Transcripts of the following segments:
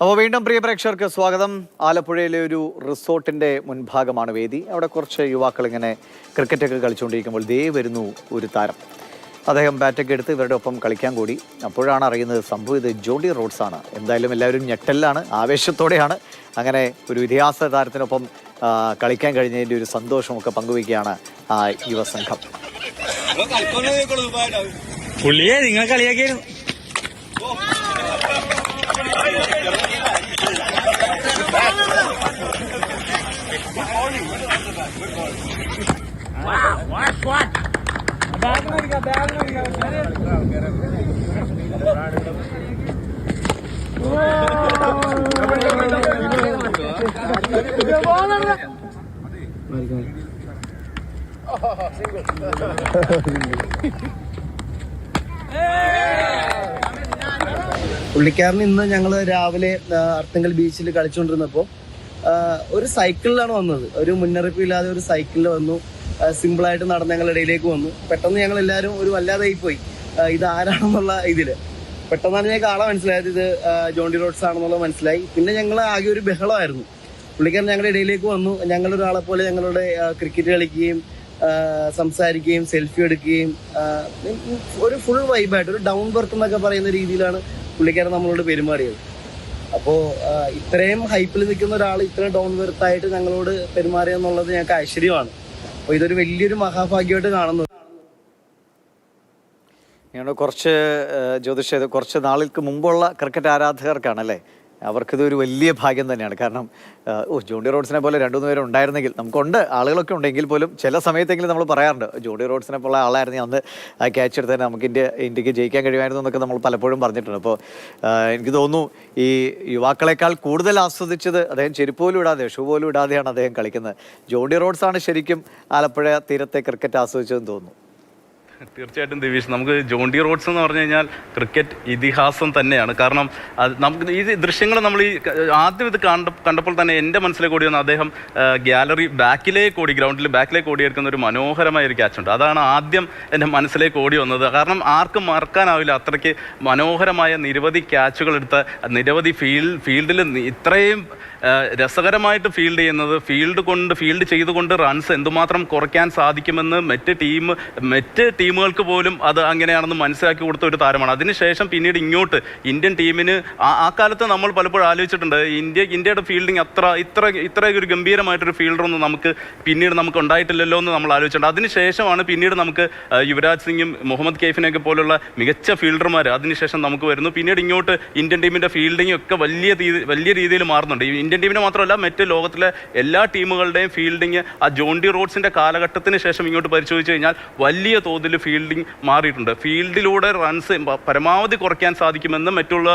അപ്പോൾ വീണ്ടും പ്രിയ പ്രേക്ഷകർക്ക് സ്വാഗതം ആലപ്പുഴയിലെ ഒരു റിസോർട്ടിന്റെ മുൻഭാഗമാണ് വേദി അവിടെ കുറച്ച് യുവാക്കൾ ഇങ്ങനെ ക്രിക്കറ്റൊക്കെ കളിച്ചുകൊണ്ടിരിക്കുമ്പോൾ ദേ വരുന്നു ഒരു താരം അദ്ദേഹം ബാറ്റൊക്കെ എടുത്ത് ഇവരുടെ ഒപ്പം കളിക്കാൻ കൂടി അപ്പോഴാണ് അറിയുന്നത് സംഭവം ഇത് ജോഡി റോഡ്സ് ആണ് എന്തായാലും എല്ലാവരും ഞെട്ടലിലാണ് ആവേശത്തോടെയാണ് അങ്ങനെ ഒരു ഇതിഹാസ താരത്തിനൊപ്പം കളിക്കാൻ കഴിഞ്ഞതിന്റെ ഒരു സന്തോഷമൊക്കെ പങ്കുവയ്ക്കുകയാണ് ആ യുവസംഘം പുള്ളിയെ നിങ്ങൾ കളിയാക്കിയായിരുന്നു Single. പുള്ളിക്കാരൻ ഇന്ന് ഞങ്ങൾ രാവിലെ അർത്തങ്കൽ ബീച്ചിൽ കളിച്ചുകൊണ്ടിരുന്നപ്പോൾ ഒരു സൈക്കിളിലാണ് വന്നത്. ഒരു മുന്നറിയിപ്പ് ഇല്ലാതെ ഒരു സൈക്കിളിൽ വന്നു. സിമ്പിളായിട്ട് നടന്ന് ഞങ്ങളുടെ ഇടയിലേക്ക് വന്നു. പെട്ടെന്ന് ഞങ്ങൾ എല്ലാവരും ഒരു വല്ലാതായി പോയി. ഇത് ആരാണെന്നുള്ള ഇതിൽ പെട്ടെന്നാണ് ഞങ്ങൾക്ക് ആളെ മനസ്സിലായത്. ഇത് ജോണ്ടി റോഡ്സ് ആണെന്നുള്ളത് മനസ്സിലായി. പിന്നെ ഞങ്ങൾ ആകെ ഒരു ബഹളമായിരുന്നു. പുള്ളിക്കാരൻ ഞങ്ങളുടെ ഇടയിലേക്ക് വന്നു. ഞങ്ങളൊരാളെ പോലെ ഞങ്ങളുടെ ക്രിക്കറ്റ് കളിക്കുകയും സംസാരിക്കുകയും സെൽഫി എടുക്കുകയും ഒരു ഫുൾ വൈബായിട്ട് ഒരു ഡൗൺ ബർത്ത് എന്നൊക്കെ പറയുന്ന രീതിയിലാണ് പുള്ളിക്കാരൻ നമ്മളോട് പെരുമാറിയത്. അപ്പോ ഇത്രയും ഹൈപ്പിൽ നിൽക്കുന്ന ഒരാൾ ഇത്രയും ഡൗൺ വെർത്ത് ആയിട്ട് ഞങ്ങളോട് പെരുമാറിയ എന്നുള്ളത് ഞങ്ങൾക്ക് ആശ്ചര്യമാണ് അപ്പൊ ഇതൊരു വലിയൊരു മഹാഭാഗ്യമായിട്ട് കാണുന്നു. ഞങ്ങളുടെ കുറച്ച് ജ്യോതിഷ കുറച്ച് നാളുകൾക്ക് മുമ്പുള്ള ക്രിക്കറ്റ് ആരാധകർക്കാണല്ലേ അവർക്കിത് ഒരു വലിയ ഭാഗ്യം തന്നെയാണ്. കാരണം ഓ ജോണ്ടി റോഡ്സിനെ പോലെ രണ്ടു മൂന്ന് പേര് ഉണ്ടായിരുന്നെങ്കിൽ നമുക്കുണ്ട് ആളുകളൊക്കെ ഉണ്ടെങ്കിൽ പോലും ചില സമയത്തെങ്കിലും നമ്മൾ പറയാറുണ്ട് ജോണ്ടി റോഡ്സിനെ പോലെ ആളായിരുന്നെങ്കിൽ അന്ന് ആ ക്യാച്ച് എടുത്തതിന് നമുക്ക് ഇന്ത്യ ഇന്ത്യയ്ക്ക് ജയിക്കാൻ കഴിയുമായിരുന്നു എന്നൊക്കെ നമ്മൾ പലപ്പോഴും പറഞ്ഞിട്ടുണ്ട്. അപ്പോൾ എനിക്ക് തോന്നുന്നു ഈ യുവാക്കളെക്കാൾ കൂടുതൽ ആസ്വദിച്ചത് അദ്ദേഹം ചെരുപ്പ് പോലും ഇടാതെ ഷൂ പോലും ഇടാതെയാണ് അദ്ദേഹം കളിക്കുന്നത്. ജോണ്ടി റോഡ്സാണ് ശരിക്കും ആലപ്പുഴ തീരത്തെ ക്രിക്കറ്റ് ആസ്വദിച്ചതെന്ന് തോന്നുന്നു. തീർച്ചയായിട്ടും ദിവീഷ് നമുക്ക് ജോണ്ടി റോഡ്സ് എന്ന് പറഞ്ഞു കഴിഞ്ഞാൽ ക്രിക്കറ്റ് ഇതിഹാസം തന്നെയാണ്. കാരണം നമുക്ക് ഈ ദൃശ്യങ്ങൾ നമ്മൾ ഈ ആദ്യം ഇത് കണ്ട കണ്ടപ്പോൾ തന്നെ എന്റെ മനസ്സിലേക്ക് ഓടി വന്ന അദ്ദേഹം ഗ്യാലറി ബാക്കിലേക്ക് ഓടി ഗ്രൗണ്ടിൽ ബാക്കിലേക്ക് ഓടിയെടുക്കുന്ന ഒരു മനോഹരമായ ഒരു ക്യാച്ച് ഉണ്ട്. അതാണ് ആദ്യം എന്റെ മനസ്സിലേക്ക് ഓടി വന്നത്. കാരണം ആർക്കും മറക്കാനാവില്ല അത്രയ്ക്ക് മനോഹരമായ നിരവധി ക്യാച്ചുകൾ എടുത്ത നിരവധി ഫീൽഡ് ഫീൽഡിൽ ഇത്രയും രസകരമായിട്ട് ഫീൽഡ് ചെയ്യുന്നത് ഫീൽഡ് കൊണ്ട് ഫീൽഡ് ചെയ്തുകൊണ്ട് റൺസ് എന്തുമാത്രം കുറയ്ക്കാൻ സാധിക്കുമെന്ന് മറ്റ് ടീം മറ്റ് ടീമുകൾക്ക് പോലും അത് അങ്ങനെയാണെന്ന് മനസ്സിലാക്കി കൊടുത്ത ഒരു താരമാണ്. അതിനുശേഷം പിന്നീട് ഇങ്ങോട്ട് ഇന്ത്യൻ ടീമിന് ആ കാലത്ത് നമ്മൾ പലപ്പോഴും ആലോചിച്ചിട്ടുണ്ട് ഇന്ത്യ ഇന്ത്യയുടെ ഫീൽഡിംഗ് അത്ര ഇത്ര ഇത്ര ഒരു ഗംഭീരമായിട്ടൊരു ഫീൽഡറൊന്നും നമുക്ക് പിന്നീട് നമുക്ക് ഉണ്ടായിട്ടില്ലല്ലോ എന്ന് നമ്മൾ ആലോചിച്ചിട്ടുണ്ട്. അതിനുശേഷമാണ് പിന്നീട് നമുക്ക് യുവരാജ് സിംഗും മുഹമ്മദ് കെയ്ഫിനെയൊക്കെ പോലുള്ള മികച്ച ഫീൽഡർമാർ അതിനുശേഷം നമുക്ക് വരുന്നു. പിന്നീട് ഇങ്ങോട്ട് ഇന്ത്യൻ ടീമിന്റെ ഫീൽഡിംഗ് ഒക്കെ വലിയ വലിയ രീതിയിൽ മാറുന്നുണ്ട്. ഇന്ത്യൻ ടീമിന് മാത്രമല്ല മറ്റ് ലോകത്തിലെ എല്ലാ ടീമുകളുടെയും ഫീൽഡിംഗ് ആ ജോണ്ടി റോഡ്സിന്റെ കാലഘട്ടത്തിന് ശേഷം ഇങ്ങോട്ട് പരിശോധിച്ച് കഴിഞ്ഞാൽ വലിയ തോതിൽ ഫീൽഡിംഗ് മാറിയിട്ടുണ്ട്. ഫീൽഡിലൂടെ റൺസ് പരമാവധി കുറയ്ക്കാൻ സാധിക്കുമെന്ന് മറ്റുള്ള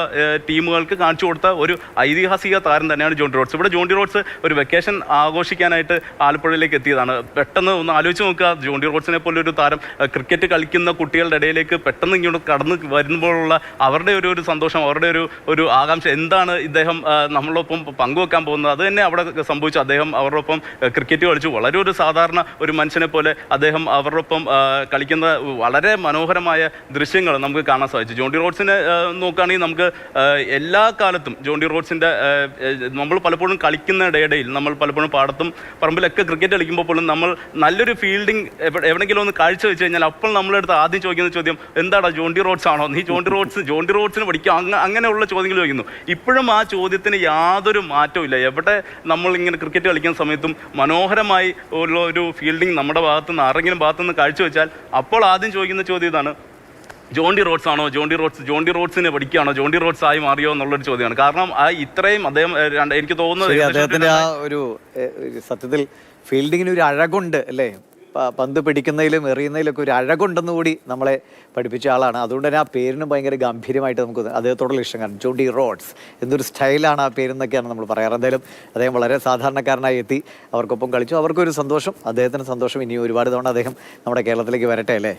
ടീമുകൾക്ക് കാണിച്ചു കൊടുത്ത ഒരു ഐതിഹാസിക താരം തന്നെയാണ് ജോണ്ടി റോഡ്സ്. ഇവിടെ ജോണ്ടി റോഡ്സ് ഒരു വെക്കേഷൻ ആഘോഷിക്കാനായിട്ട് ആലപ്പുഴയിലേക്ക് എത്തിയതാണ്. പെട്ടെന്ന് ഒന്ന് ആലോചിച്ച് നോക്കുക ജോണ്ടി റോഡ്സിനെ പോലെ ഒരു താരം ക്രിക്കറ്റ് കളിക്കുന്ന കുട്ടികളുടെ ഇടയിലേക്ക് പെട്ടെന്ന് ഇങ്ങോട്ട് കടന്ന് വരുമ്പോഴുള്ള അവരുടെ ഒരു ഒരു സന്തോഷം അവരുടെ ഒരു ഒരു ആകാംക്ഷ എന്താണ് ഇദ്ദേഹം നമ്മളൊപ്പം പങ്കുവെക്കാൻ പോകുന്നത്? അത് തന്നെ അവിടെ സംഭവിച്ചു. അദ്ദേഹം അവരുടെ ഒപ്പം ക്രിക്കറ്റ് കളിച്ചു. വളരെ ഒരു സാധാരണ ഒരു മനുഷ്യനെ പോലെ അദ്ദേഹം അവരുടെ ഒപ്പം കളിക്കുന്ന വളരെ മനോഹരമായ ദൃശ്യങ്ങൾ നമുക്ക് കാണാൻ സാധിച്ചു. ജോണ്ടി റോഡ്സിനെ നോക്കുകയാണെങ്കിൽ നമുക്ക് എല്ലാ കാലത്തും ജോണ്ടി ആ, നമ്മൾ പലപ്പോഴും കളിക്കുന്ന ഇടയിടയിൽ നമ്മൾ പലപ്പോഴും പാടത്തും പറമ്പിലൊക്കെ ക്രിക്കറ്റ് കളിക്കുമ്പോൾ പോലും നമ്മൾ നല്ലൊരു ഫീൽഡിംഗ് എവിടെയെങ്കിലും ഒന്ന് കാഴ്ച വെച്ച് കഴിഞ്ഞാൽ അപ്പോൾ നമ്മളെടുത്ത് ആദ്യം ചോദിക്കുന്ന ചോദ്യം എന്താടാ ജോണ്ടി റോഡ്സ് ആണോ? നീ ജോണ്ടി റോഡ്സ് ജോണ്ടി റോഡ്സിന് പഠിക്കുക. അങ്ങ അങ്ങനെയുള്ള ചോദ്യങ്ങൾ ചോദിക്കുന്നു. ഇപ്പോഴും ആ ചോദ്യത്തിന് യാതൊരു മാറ്റവും ഇല്ല. എവിടെ നമ്മൾ ഇങ്ങനെ ക്രിക്കറ്റ് കളിക്കുന്ന സമയത്തും മനോഹരമായി ഉള്ള ഒരു ഫീൽഡിംഗ് നമ്മുടെ ഭാഗത്തുനിന്ന് ആരെങ്കിലും ഭാഗത്തുനിന്ന് കാഴ്ചവെച്ചാൽ അപ്പോൾ ആദ്യം ചോദിക്കുന്ന ചോദ്യം ഇതാണ്. ജോണ്ടി റോഡ്സ് ആണോ? ജോണ്ടി റോഡ്സ് ജോണ്ടി റോഡ്സിനെ പഠിക്കുകയാണോ? ജോണ്ടി റോഡ്സ് ആയി മാറിയോ എന്നുള്ളൊരു ചോദ്യമാണ്. കാരണം ആ ഇത്രയും അദ്ദേഹം എനിക്ക് തോന്നുന്നത് അദ്ദേഹത്തിന്റെ ആ ഒരു സത്യത്തിൽ ഫീൽഡിങ്ങിന് ഒരു അഴകുണ്ട് അല്ലേ? പന്ത് പിടിക്കുന്നതിലും എറിയുന്നതിലൊക്കെ ഒരു അഴകുണ്ടെന്ന് കൂടി നമ്മളെ പഠിപ്പിച്ച ആളാണ്. അതുകൊണ്ട് തന്നെ ആ പേരിന് ഭയങ്കര ഗംഭീരമായിട്ട് നമുക്ക്. അദ്ദേഹത്തോടുള്ള ഇഷ്ടം കാരണം ജോഡി റോഡ്സ് എന്നൊരു സ്റ്റൈലാണ് ആ പേരെന്നൊക്കെയാണ് നമ്മൾ പറയാറ്. എന്തായാലും അദ്ദേഹം വളരെ സാധാരണക്കാരനായി എത്തി. അവർക്കൊപ്പം കളിച്ചു. അവർക്കൊരു സന്തോഷം. അദ്ദേഹത്തിന് സന്തോഷം. ഇനി ഒരുപാട് തവണ അദ്ദേഹം നമ്മുടെ കേരളത്തിലേക്ക് വരട്ടെ അല്ലേ?